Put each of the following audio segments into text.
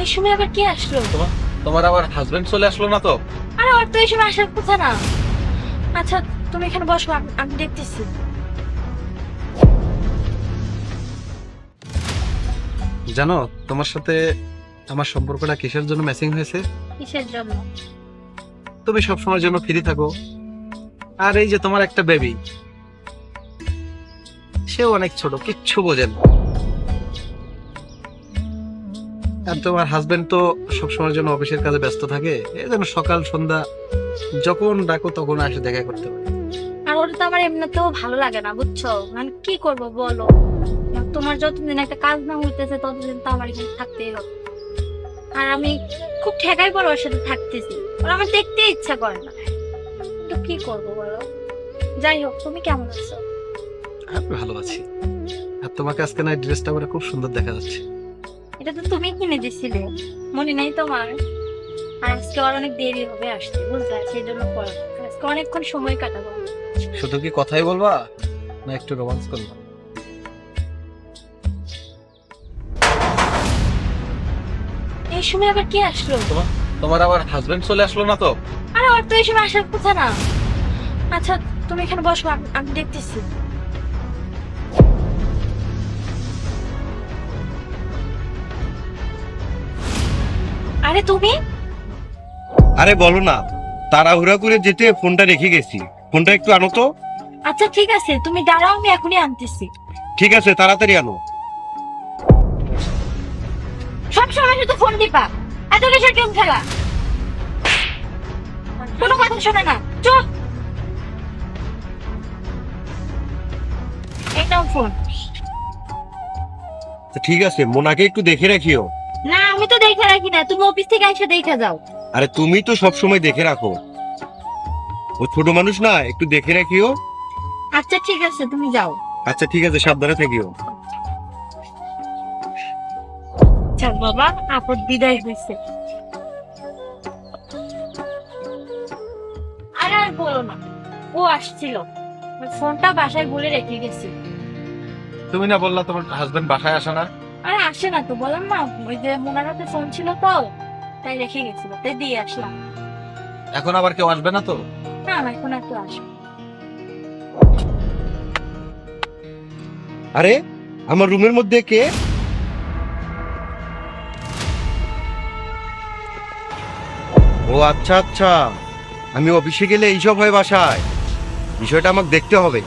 এই সময় আবার কে আসলো? তোমার তোমার আবার হাজবেন্ড চলে আসলো না তো? আরে ওর তো এই সময় আসার কথা না। আচ্ছা তুমি এখানে বসো আমি- আমি দেখতেছি। জানো তোমার সাথে আমার সম্পর্কটা কিসের জন্য ম্যাচিং হয়েছে? কিসের জন্য? তুমি সব সময়ের জন্য ফ্রি থাকো। আর এই যে তোমার একটা বেবি সেও অনেক ছোট কিচ্ছু বোঝে না। আর তোমার হাজবেন্ড তো সবসময়ের জন্য অফিসের কাজে ব্যস্ত থাকে এই জন্য সকাল সন্ধ্যা যখন ডাকো তখন আসে দেখা করতে পারে আর ওটা তো আমার এমনিতেও ভালো লাগে না বুঝছ? মানে কি করব বলো? তোমার যতদিন একটা কাজ না হইতেছে ততদিন তো আমার এখানে থাকতেই হবে। আর আমি খুব ঠেকাই পড়ে ওর সাথে থাকতেছি। ওর আমার দেখতে ইচ্ছা করে না। তো কি করব বলো? যাই হোক তুমি কেমন আছো? আমি ভালো আছি। আর তোমাকে আজকে না ড্রেসটা পরে খুব সুন্দর দেখা যাচ্ছে। এটা তো তুমি কিনে দিছিলে। মনে নেই তোমার? আর আজকে আর অনেক দেরি হবে আসতে বুঝলে? সেই জন্য পড়া আজকে অনেকক্ষণ সময় কাটাবো। শুধু কি কথাই বলবা না একটু রোমান্স করবা? এই সময় আবার কে আসলো? তোমার তোমার আবার হাজবেন্ড চলে আসলো না তো? আরে ওর তো এই সময় আসার কথা না। আচ্ছা তুমি এখানে বসো আমি আমি দেখতেছি। আরে তুমি? আরে বলো না তাড়াহুড়া করে যেতে ফোনটা রেখে গেছি। ফোনটা একটু আনো তো। আচ্ছা ঠিক আছে তুমি দাঁড়াও আমি এখনই আনতেছি। ঠিক আছে তাড়াতাড়ি আনো। সব সময় শুধু ফোন দিবা। এত কিসের গেম খেলা? কোনো কথা শোনে না। চুপ। এই নাও ফোন। ঠিক আছে মোনাকে একটু দেখে রাখিও। না আমি তো দেখে রাখি না তুমি অফিস থেকে এসে দেখে যাও। আরে তুমি তো সব সময় দেখে রাখো। ও ছোট মানুষ না একটু দেখে রাখিও। আচ্ছা ঠিক আছে তুমি যাও। আচ্ছা ঠিক আছে সাবধানে থাকিও। যাক বাবা আপদ বিদায় হয়েছে আর আর বলো না ও আসছিল। ফোনটা বাসায় বলে রেখে গেছি। তুমি না বললা তোমার হাজবেন্ড বাসায় আসে না? আসে না তো বললাম না ওই যে মোনার হাতে ফোন ছিল তো তাই রেখে গেছিল তাই দিয়ে আসলাম। এখন আবার কেউ আসবে না তো? না না এখন একটু আসবে আরে আমার রুমের মধ্যে কে? ও আচ্ছা আচ্ছা। আমি অফিসে গেলে এইসব হয় বাসায়। বিষয়টা আমাকে দেখতে হবে।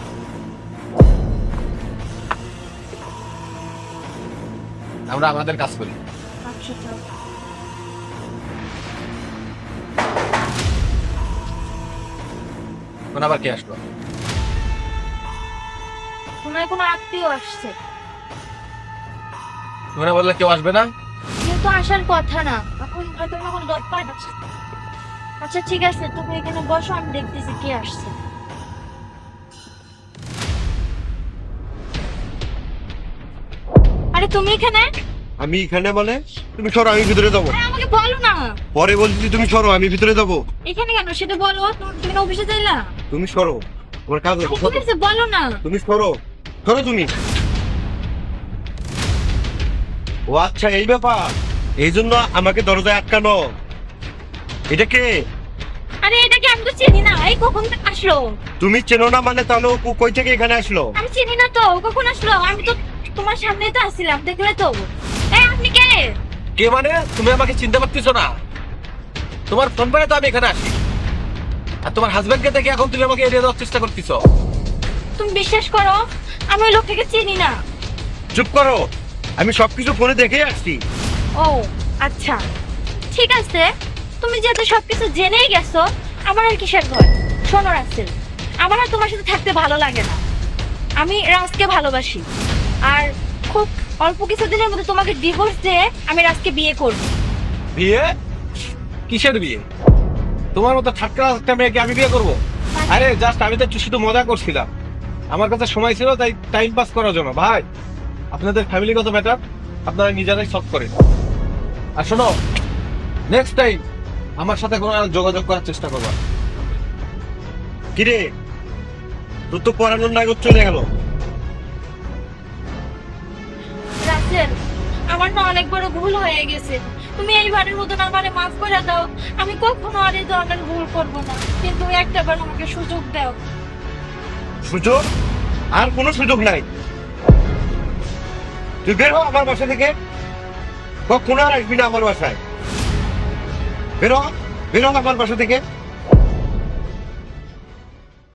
আমরা আমাদের কাজ করি। আচ্ছা এখন আবার কে আসলো? ওনার কোনো আত্মীয় আসছে? তুমি না বললে কেউ আসবে না? কিন্তু আসার কথা না। এখন হয়তো কোনো দরকার আছে আচ্ছা ঠিক আছে তুমি এখানে বসো আমি দেখতেছি কে আসছে। আরে তুমি এখানে? আমি এখানে মানে? তুমি সরো আমি ভিতরে যাব। আমাকে বলো না। পরে বলছি তুমি সরো আমি ভিতরে যাব। এখানে কেন? সেটা বলো তুমি অফিসে যাইলা? তুমি সরো তোমার কাজ আছে আছে বলো না। তুমি সরো সরো তুমি। ও আচ্ছা এই ব্যাপার। এই জন্য আমাকে দরজায় আটকানো। এটা কে? আরে এটাকে আমি তো চিনি না। এই কখন আসলো? তুমি চেনো না মানে তাহলে ও কই থেকে এখানে আসলো? আমি চিনি না তো ও কখন আসলো? আমি তো তোমার সামনেই তো আসছিলাম দেখলে তো। কে কে মানে? তুমি আমাকে চিনতে পারতেছো না। তোমার ফোন পেলে তো আমি এখানে আসি। আর তোমার হাজবেন্ডকে দেখে এখন তুমি আমাকে এড়িয়ে দেওয়ার চেষ্টা করতেছো। তুমি বিশ্বাস করো আমি ওই লোকটাকে চিনি না। চুপ করো। আমি সবকিছু ফোনে দেখেই আসছি। ও আচ্ছা। ঠিক আছে। তুমি যেহেতু সবকিছু জেনেই গেছো আমার আর কিসের ভয়? শোনো রাসেল আমার আর তোমার সাথে থাকতে ভালো লাগে না। আমি রাজকে ভালোবাসি। আর খুব অল্প কিছুদিনের মধ্যে তোমাকে ডিভোর্স দিয়ে আমি রাজকে বিয়ে করব। বিয়ে? কিসের বিয়ে? তোমার মতো ঠাট্টা একটা মেয়েকে আমি বিয়ে করব? আরে জাস্ট আমি তো শুধু মজা করছিলাম। আমার কাছে সময় ছিল তাই টাইম পাস করার জন্য। ভাই আপনাদের ফ্যামিলিগত ম্যাটার আপনারা নিজেরাই সলভ করেন। আর শোনো নেক্সট টাইম আমার সাথে কোনো যোগাযোগ করার চেষ্টা করবা। কিরে তোর তো পড়ানোর নাগর চলে গেল। রাসেল আমার না অনেক বড় ভুল হয়ে গেছে। তুমি এইবারের মতন আমারে মাফ করে দাও। আমি কখনো আর এই ধরনের ভুল করব না। কিন্তু একটা বার আমাকে সুযোগ দাও। সুযোগ? আর কোনো সুযোগ নাই। তুই বের হ আমার বাসা থেকে। কখনো আর আসবি না আমার বাসায়। বের বের আমার বাসা থেকে।